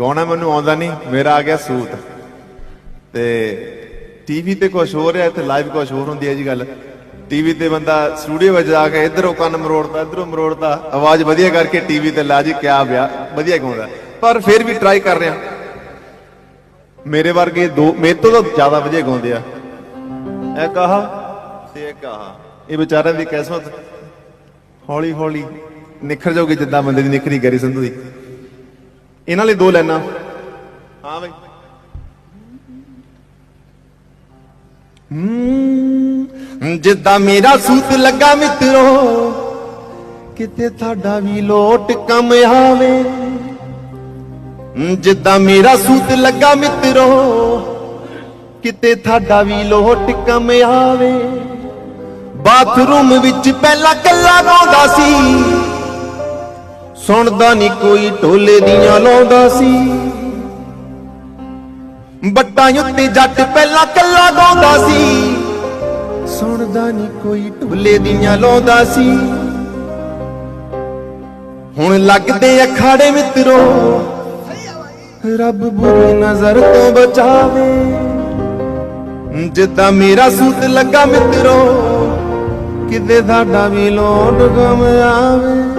ਗਾਉਣਾ ਮੈਨੂੰ ਆਉਂਦਾ ਨਹੀਂ, ਮੇਰਾ ਆ ਗਿਆ ਸੂਤ। ਤੇ ਟੀਵੀ ਤੇ ਕੁਝ ਹੋ ਰਿਹਾ, ਇੱਥੇ ਲਾਈਵ ਕੁਝ ਹੋਰ ਹੁੰਦੀ ਹੈ ਜੀ ਗੱਲ। ਟੀਵੀ ਤੇ ਬੰਦਾ ਸਟੂਡੀਓ ਵਿੱਚ ਜਾ ਕੇ ਇਧਰੋਂ ਕੰਨ ਮਰੋੜਦਾ, ਇਧਰੋਂ ਮਰੋੜਦਾ, ਆਵਾਜ਼ ਵਧੀਆ ਕਰਕੇ ਟੀਵੀ ਤੇ ਲਾ ਜੀ, ਕਿਆ ਵਿਆ ਵਧੀਆ ਗਾਉਂਦਾ। ਪਰ ਫਿਰ ਵੀ ਟਰਾਈ ਕਰ ਰਿਹਾ। ਮੇਰੇ ਵਰਗੇ ਦੋ, ਮੇਰੇ ਤੋਂ ਤਾਂ ਜ਼ਿਆਦਾ ਵਧੀਆ ਗਾਉਂਦੇ ਆ। ਇਹ ਕਹਾ ਤੇ ਇਹ ਕਹਾ। ਇਹ ਵਿਚਾਰਿਆਂ ਦੀ ਕਿਸਮਤ ਹੌਲੀ ਹੌਲੀ ਨਿਖਰ ਜਾਊਗੀ, ਜਿੱਦਾਂ ਬੰਦੇ ਦੀ ਨਿਖਰੀ ਗਰੀ ਸੰਧੂ ਦੀ। ਇਹਨਾਂ ਲਈ ਦੋ ਲੈਣਾ ਹਾਂ ਬਈ। ਹੂੰ ਜਿੱਦਾਂ ਮੇਰਾ ਸੂਤ ਲੱਗਾ ਮਿੱਤਰੋ ਕਿਤੇ ਤੁਹਾਡਾ ਵੀ ਲੋਟ ਕੰਮ ਆਵੇ। ਜਿੱਦਾਂ ਮੇਰਾ ਸੂਤ ਲੱਗਾ ਮਿੱਤਰੋ ਕਿਤੇ ਤੁਹਾਡਾ ਵੀ ਲੋਟ ਕੰਮ ਆਵੇ। ਬਾਥਰੂਮ ਵਿੱਚ ਪਹਿਲਾਂ ਕੱਲਾ ਗਾਉਂਦਾ ਸੀ। ਸੁਣਦਾ ਨਹੀਂ ਕੋਈ ਢੋਲੇ ਦੀਆਂ ਲਾਉਂਦਾ ਸੀ। ਬੱਟਾਂ ਉੱਤੇ ਜੱਟ ਪਹਿਲਾਂ ਕੱਲਾ ਗਾਉਂਦਾ ਸੀ। ਸੁਣਦਾ ਨਹੀਂ ਕੋਈ ਢੋਲੇ ਦੀਆਂ ਲਾਉਂਦਾ ਸੀ। ਹੁਣ ਲੱਗਦੇ ਅਖਾੜੇ ਮਿੱਤਰੋ, ਰੱਬ ਬੁਰੀ ਨਜ਼ਰ ਤੋਂ ਬਚਾਵੇ। ਜਿੱਦਾਂ ਮੇਰਾ ਸੂਤ ਲੱਗਾ ਮਿੱਤਰੋ, ਕਿਤੇ ਸਾਡਾ ਵੀ ਲੋਟ ਗਮ ਆਵੇ।